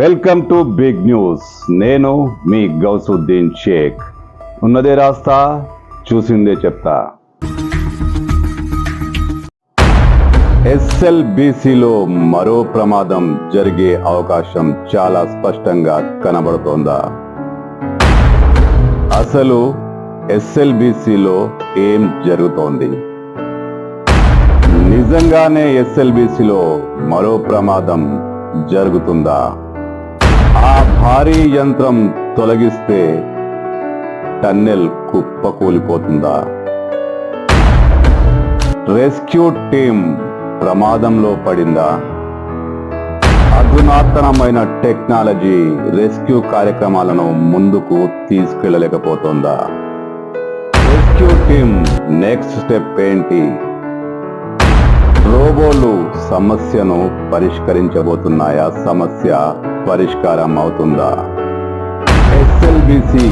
Welcome to big news. నేను మీ గౌసుద్దీన్ షేక్. ఉన్నదే రాస్తా చూసిందే చెప్తా. ఎస్ఎల్బిసిలో మరో ప్రమాదం జరిగే అవకాశం చాలా స్పష్టంగా కనబడుతోందా? అసలు ఎస్ఎల్బిసిలో ఏం జరుగుతోంది? నిజంగానే ఎస్ఎల్బిసిలో మరో ప్రమాదం జరుగుతుందా? ఆ భారీ యంత్రం తొలగిస్తే టన్నెల్ కుప్పకూలిపోతుందా రెస్క్యూ టీం ప్రమాదంలో పడిందా? అధునాతనమైన టెక్నాలజీ రెస్క్యూ కార్యక్రమాలను ముందుకు తీసుకెళ్ళలేకపోతుందా? రెస్క్యూ టీం నెక్స్ట్ స్టెప్ ఏంటి? రోబోలు సమస్యను పరిష్కరించబోతున్నాయా? సమస్య పరిష్కారం అవుతుందా? ఎస్ఎల్బిసి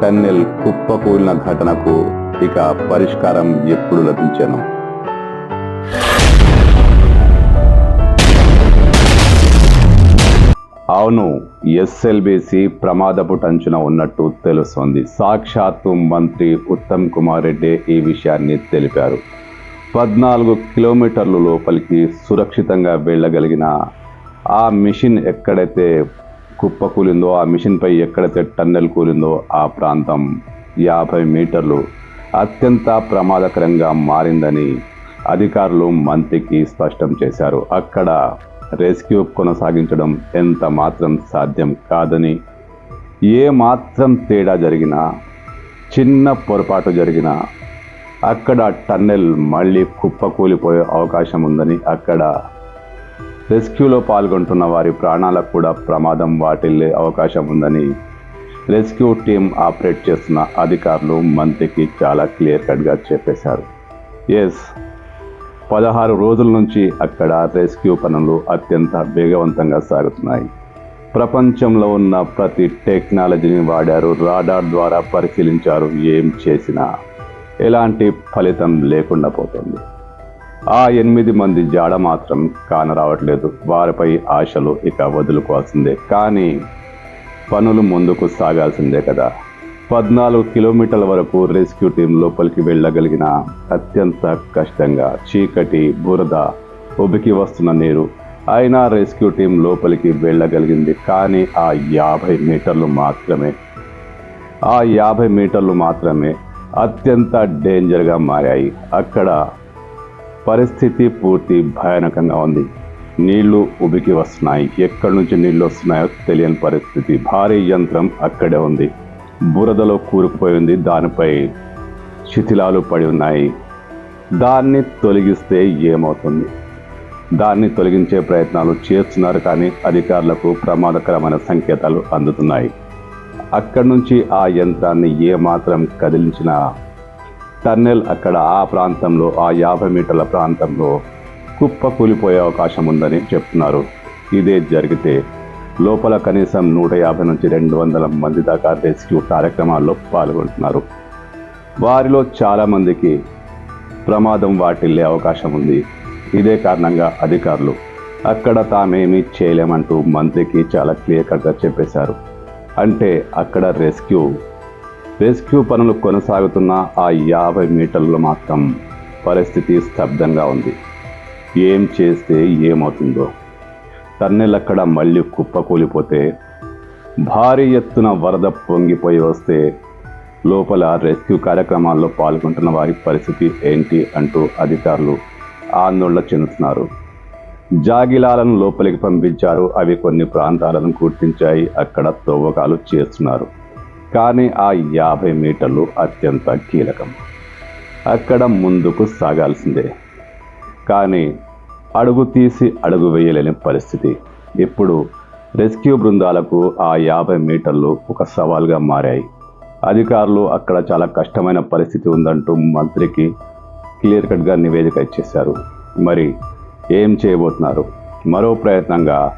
టన్నెల్ కుప్పకూలిన ఘటనకు ఇక పరిష్కారం ఎప్పుడు లభించను? అవును ఎస్ఎల్బిసి ప్రమాదపు టంచున ఉన్నట్టు తెలుస్తోంది. సాక్షాత్తు మంత్రి ఉత్తమ్ కుమార్ రెడ్డి ఈ విషయాన్ని తెలిపారు. పద్నాలుగు కిలోమీటర్ల లోపలికి సురక్షితంగా వెళ్ళగలిగిన ఆ మిషన్ ఎక్కడైతే కుప్ప కూలిందో ఆ మిషన్పై ఎక్కడైతే టన్నెల్ కూలిందో ఆ ప్రాంతం యాభై మీటర్లు అత్యంత ప్రమాదకరంగా మారిందని అధికారులు మంత్రికి స్పష్టం చేశారు. అక్కడ రెస్క్యూ కొనసాగించడం ఎంత మాత్రం సాధ్యం కాదని ఏ మాత్రం తేడా జరిగినా చిన్న పొరపాటు జరిగినా అక్కడ టన్నెల్ మళ్ళీ కుప్పకూలిపోయే అవకాశం ఉందని అక్కడ రెస్క్యూలో పాల్గొంటున్న వారి ప్రాణాలకు కూడా ప్రమాదం వాటిల్లే అవకాశం ఉందని రెస్క్యూ టీం ఆపరేట్ చేస్తున్న అధికారులు మంత్రికి చాలా క్లియర్ కట్గా చెప్పేశారు. ఎస్ పదహారు రోజుల నుంచి అక్కడ రెస్క్యూ పనులు అత్యంత వేగవంతంగా సాగుతున్నాయి. ప్రపంచంలో ఉన్న ప్రతి టెక్నాలజీని వాడారు రాడార్ ద్వారా పరిశీలించారు ఏం చేసినా. ఎలాంటి ఫలితం లేకుండా పోతుంది. ఆ ఎనిమిది మంది జాడ మాత్రం కానరావట్లేదు. వారిపై ఆశలు ఇక వదులుకోవాల్సిందే. కానీ పనులు ముందుకు సాగాల్సిందే కదా. పద్నాలుగు కిలోమీటర్ల వరకు రెస్క్యూ టీం లోపలికి వెళ్ళగలిగిన అత్యంత కష్టంగా చీకటి బురద ఉబికి వస్తున్న నీరు అయినా రెస్క్యూ టీం లోపలికి వెళ్ళగలిగింది. కానీ ఆ యాభై మీటర్లు మాత్రమే ఆ యాభై మీటర్లు మాత్రమే అత్యంత డేంజర్గా మారాయి. అక్కడ పరిస్థితి పూర్తి భయానకంగా ఉంది. నీళ్ళు ఉబికి వస్తున్నాయి. ఎక్కడి నుంచి నీళ్ళు వస్తున్నాయో తెలియని పరిస్థితి. భారీ యంత్రం అక్కడే ఉంది. బురదలో కూరుకుపోయింది. దానిపై శిథిలాలు పడి ఉన్నాయి. దాన్ని తొలగిస్తే ఏమవుతుంది? దాన్ని తొలగించే ప్రయత్నాలు చేస్తున్నారు కానీ అధికారులకు ప్రమాదకరమైన సంకేతాలు అందుతున్నాయి. అక్కడి నుంచి ఆ యంత్రాన్ని ఏమాత్రం కదిలించినా టన్నెల్ అక్కడ ఆ ప్రాంతంలో ఆ యాభై మీటర్ల ప్రాంతంలో కుప్ప కూలిపోయే అవకాశం ఉందని చెప్తున్నారు. ఇదే జరిగితే లోపల కనీసం నూట యాభై నుంచి రెండు వందల మంది దాకా రెస్క్యూ కార్యక్రమాల్లో పాల్గొంటున్నారు. వారిలో చాలామందికి ప్రమాదం వాటిల్లే అవకాశం ఉంది. ఇదే కారణంగా అధికారులు అక్కడ తామేమీ చేయలేమంటూ మంత్రికి చాలా క్లియర్ కట్గా చెప్పేశారు. అంటే అక్కడ రెస్క్యూ రెస్క్యూ పనులు కొనసాగుతున్న ఆ యాభై మీటర్లు మాత్రం పరిస్థితి స్తబ్దంగా ఉంది. ఏం చేస్తే ఏమవుతుందో. టన్నెల్ అక్కడ మళ్ళీ కుప్పకూలిపోతే భారీ ఎత్తున వరద పొంగిపోయి వస్తే లోపల రెస్క్యూ కార్యక్రమాల్లో పాల్గొంటున్న వారి పరిస్థితి ఏంటి అంటూ అధికారులు ఆందోళన చెందుతున్నారు. జాగిలాలను లోపలికి పంపించారు. అవి కొన్ని ప్రాంతాలను గుర్తించాయి. అక్కడ తవ్వకాలు చేస్తున్నారు. కానీ ఆ యాభై మీటర్లు అత్యంత కీలకం. అక్కడ ముందుకు సాగాల్సిందే. కానీ అడుగు తీసి అడుగు వేయలేని పరిస్థితి. ఇప్పుడు రెస్క్యూ బృందాలకు ఆ యాభై మీటర్లు ఒక సవాల్గా మారాయి. అధికారులు అక్కడ చాలా కష్టమైన పరిస్థితి ఉందంటూ మంత్రికి క్లియర్ కట్గా నివేదిక ఇచ్చేశారు. మరి ఏం చేయబోతున్నారు? మరో ప్రయత్నంగా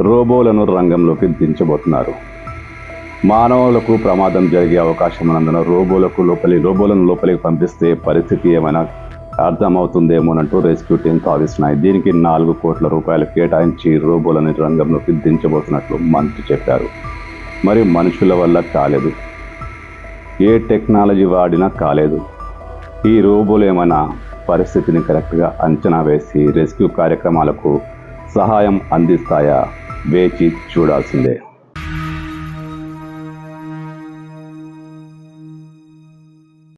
రోబోలను రంగంలోకి దించబోతున్నారు. మానవులకు ప్రమాదం జరిగే అవకాశం ఉన్నందున రోబోలకు లోపలి రోబోలను లోపలికి పంపిస్తే పరిస్థితి ఏమైనా అర్థమవుతుందేమోనంటూ రెస్క్యూ టీం సాధిస్తున్నాయి దీనికి నాలుగు కోట్ల రూపాయలు కేటాయించి రోబోలని రంగంలోకి దించబోతున్నట్లు మంత్రి చెప్పారు. మరి మనుషుల వల్ల కాలేదు. ఏ టెక్నాలజీ వాడినా కాలేదు. ఈ రోబోలు ఏమైనా పరిస్థితిని కరెక్ట్గా అంచనా వేసి రెస్క్యూ కార్యక్రమాలకు సహాయం అందిస్తాయా వేచి చూడాల్సిందే.